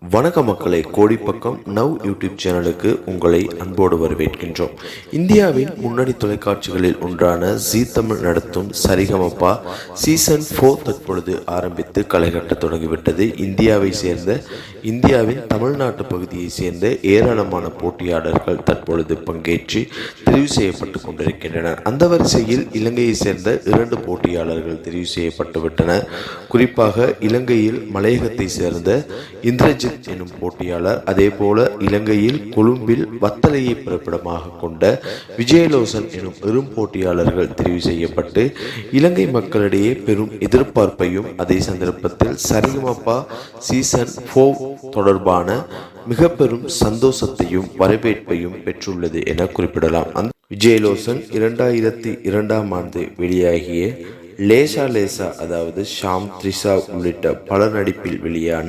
வணக்க மக்களை கோடிப்பக்கம் now YouTube சேனலுக்கு உங்களை அன்போடு வரவேற்கின்றோம். இந்தியாவின் முன்னணி தொலைக்காட்சிகளில் ஒன்றான ஜி தமிழ் நடத்தும் சரிகமப்பா சீசன் ஃபோர் தற்பொழுது ஆரம்பித்து களைகட்ட தொடங்கிவிட்டது. இந்தியாவை சேர்ந்த இந்தியாவின் தமிழ்நாட்டு பகுதியை சேர்ந்த ஏராளமான போட்டியாளர்கள் தற்பொழுது பங்கேற்று தெரிவு செய்யப்பட்டு கொண்டிருக்கின்றனர். அந்த வரிசையில் இலங்கையை சேர்ந்த இரண்டு போட்டியாளர்கள் தெரிவு செய்யப்பட்டு விட்டனர் குறிப்பாக இலங்கையில் மலையகத்தை சேர்ந்த இந்திரஜித் எனும் போட்டியாளர் அதே போல இலங்கையில் கொழும்பில் வத்தலையை பிறப்பிடமாக கொண்ட விஜயலோசன் எனும் பெரும் போட்டியாளர்கள் தெரிவு செய்யப்பட்டு இலங்கை மக்களிடையே பெரும் எதிர்பார்ப்பையும் அதே சந்தர்ப்பத்தில் சரிகமப்பா சீசன் ஃபோர் தொடர்பான மிக பெரும் சந்தோஷத்தையும் வரவேற்பையும் பெற்றுள்ளது என குறிப்பிடலாம். அந்த விஜயலோசன் இரண்டாயிரத்தி இரண்டாம் ஆண்டு வெளியாகிய லேசா லேசா அதாவது ஷாம் த்ரிஷா உள்ளிட்ட பல நடிப்பில் வெளியான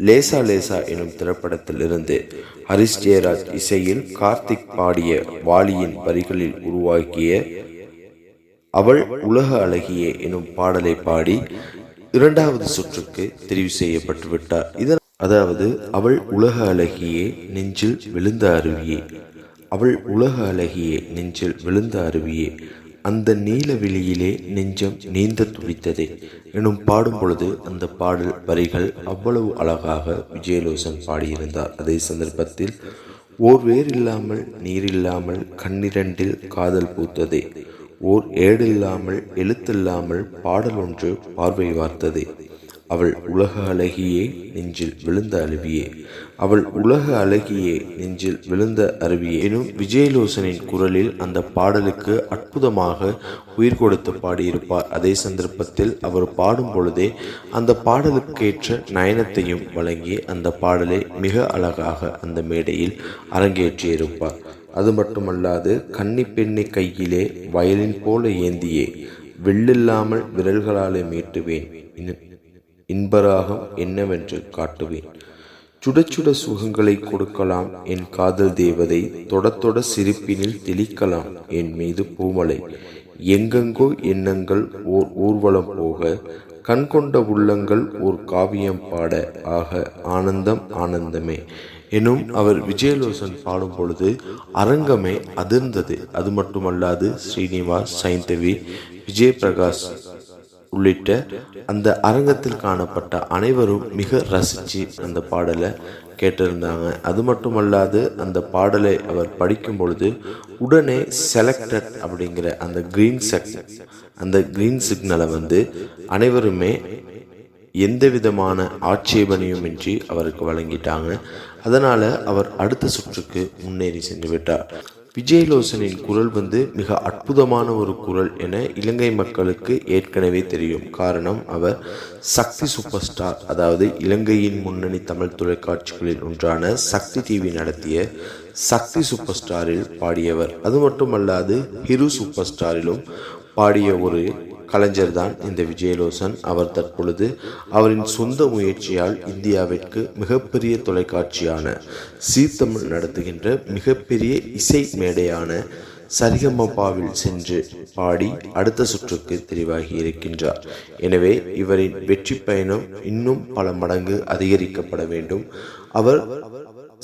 லேசா லேசா எனும் திரைப்படத்திலிருந்து ஹரிஷ் ஜெயராஜ் இசையில் கார்த்திக் பாடிய வாலியின் வரிகளில் உருவாக்கிய அவள் உலக அழகியே எனும் பாடலை பாடி இரண்டாவது சுற்றுக்கு தெரிவு செய்யப்பட்டு விட்டார். இதன் அதாவது அவள் உலக அழகியே நெஞ்சில் விழுந்த அருவியே. அவள் உலக அழகியே நெஞ்சில் விழுந்த அருவியே. அந்த நீல வெளியிலே நெஞ்சம் நீந்த துடித்ததே. எனும் பாடும் பொழுது அந்த பாடல் வரிகள் அவ்வளவு அழகாக விஜயலோசன் பாடியிருந்தார். அதே சந்தர்ப்பத்தில் ஓர் வேறில்லாமல் நீரில்லாமல் கண்ணிரண்டில் காதல் பூத்ததே. ஓர் ஏடில்லாமல் எழுத்தில்லாமல் பாடல் ஒன்று பார்வை வார்த்ததே. அவள் உலக அழகியே நெஞ்சில் விழுந்த அருவியே. அவள் உலக அழகியே நெஞ்சில் விழுந்த அருவியே. எனும் விஜயலோசனின் குரலில் அந்த பாடலுக்கு அற்புதமாக உயிர் கொடுத்து பாடியிருப்பார். அதே சந்தர்ப்பத்தில் அவர் பாடும் பொழுதே அந்த பாடலுக்கேற்ற நயனத்தையும் வழங்கி அந்த பாடலை மிக அழகாக அந்த மேடையில் அரங்கேற்றியிருப்பார். அது மட்டுமல்லாது கன்னி பெண்ணை கையிலே வயலின் போல ஏந்தியே. வெள்ளில்லாமல் விரல்களாலே மீட்டுவேன். இன்பராகம் என்னவென்று காட்டுவேன். சுட சுட சுகங்களை கொடுக்கலாம். என் காதல் தேவதை தொட தொட சிரிப்பினில் தெளிக்கலாம். என் மீது பூமலை. எங்கெங்கோ எண்ணங்கள் ஓர் ஊர்வலம் போக கண்கொண்ட உள்ளங்கள் ஓர் காவியம் பாட ஆக ஆனந்தம் ஆனந்தமே. எனும் அவர் விஜயலோசன் பாடும் பொழுது அரங்கமே அதிர்ந்தது. அது மட்டுமல்லாது ஸ்ரீனிவாஸ் சைந்தவி விஜயபிரகாஷ் உள்ளிட்ட அந்த அரங்கத்தில் காணப்பட்ட அனைவரும் மிக ரசித்து அந்த பாடலை கேட்டிருந்தாங்க. அது மட்டுமல்லாது அந்த பாடலை அவர் படிக்கும் பொழுது உடனே செலக்டட் அப்படிங்கிற அந்த க்ரீன் செக் அந்த க்ரீன் சிக்னலை வந்து அனைவருமே எந்த விதமான ஆட்சேபனையும் இன்றி அவருக்கு வழங்கிட்டாங்க. அதனால் அவர் அடுத்த சுற்றுக்கு முன்னேறி சென்று விட்டார். விஜயலோசனின் குரல் வந்து மிக அற்புதமான ஒரு குரல் என இலங்கை மக்களுக்கு ஏற்கனவே தெரியும். காரணம் அவர் சக்தி சூப்பர் ஸ்டார் அதாவது இலங்கையின் முன்னணி தமிழ் தொலைக்காட்சிகளில் ஒன்றான சக்தி டிவி நடத்திய சக்தி சூப்பர் ஸ்டாரில் பாடியவர். அது மட்டுமல்லாது ஹிரு சூப்பர் ஸ்டாரிலும் பாடிய ஒரு கலைஞர் தான் இந்த விஜயலோசன். அவர் தற்பொழுது அவரின் சொந்த முயற்சியால் இந்தியாவிற்கு மிகப்பெரிய தொலைக்காட்சியான சீர்தமிழ் நடத்துகின்ற மிகப்பெரிய இசை மேடையான சரிகமப்பாவில் சென்று பாடி அடுத்த சுற்றுக்கு தெரிவாகி இருக்கின்றார். எனவே இவரின் வெற்றி பயணம் இன்னும் பல மடங்கு அதிகரிக்கப்பட வேண்டும். அவர்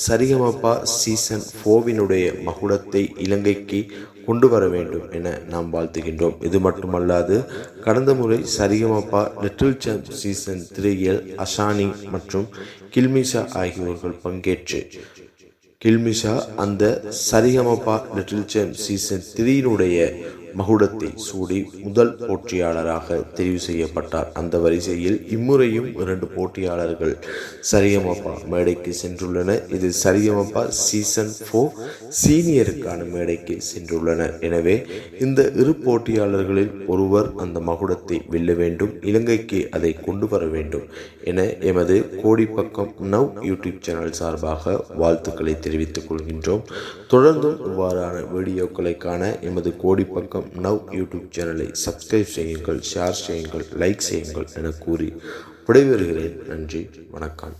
சரிகமப்பா சீசன் ஃபோவினுடைய மகுடத்தை இலங்கைக்கு கொண்டு வர வேண்டும் என நாம் வாழ்த்துகின்றோம். இது மட்டுமல்லாது கடந்த முறை சரிகமப்பா லிட்டில் சாம்ப் சீசன் த்ரீயில் அஷானி மற்றும் கில்மிஷா ஆகியோர்கள் பங்கேற்று கில்மிஷா அந்த சரிகமப்பா லிட்டில் சாம்ப் சீசன் த்ரீனுடைய மகுடத்தை சூடி முதல் போட்டியாளராக தெரிவு செய்யப்பட்டார். அந்த வரிசையில் இம்முறையும் இரண்டு போட்டியாளர்கள் சரியமப்பா மேடைக்கு சென்றுள்ளனர் இது சரியமப்பா சீசன் ஃபோர் சீனியருக்கான மேடைக்கு சென்றுள்ளனர். எனவே இந்த இரு போட்டியாளர்களில் ஒருவர் அந்த மகுடத்தை வெல்ல வேண்டும் இலங்கைக்கு அதை கொண்டு வர வேண்டும் என எமது கோடிப்பக்கம் நவ் யூடியூப் சேனல் சார்பாக வாழ்த்துக்களை தெரிவித்துக் கொள்கின்றோம். தொடர்ந்தும் இவ்வாறான வீடியோக்களை காண எமது கோடிப்பக்கம் வணக்கம். நவ் யூடியூப் சேனலை சப்ஸ்கிரைப் செய்யுங்கள் ஷேர் செய்யுங்கள் லைக் செய்யுங்கள் என கூறி விடைபெறுகிறேன். நன்றி வணக்கம்.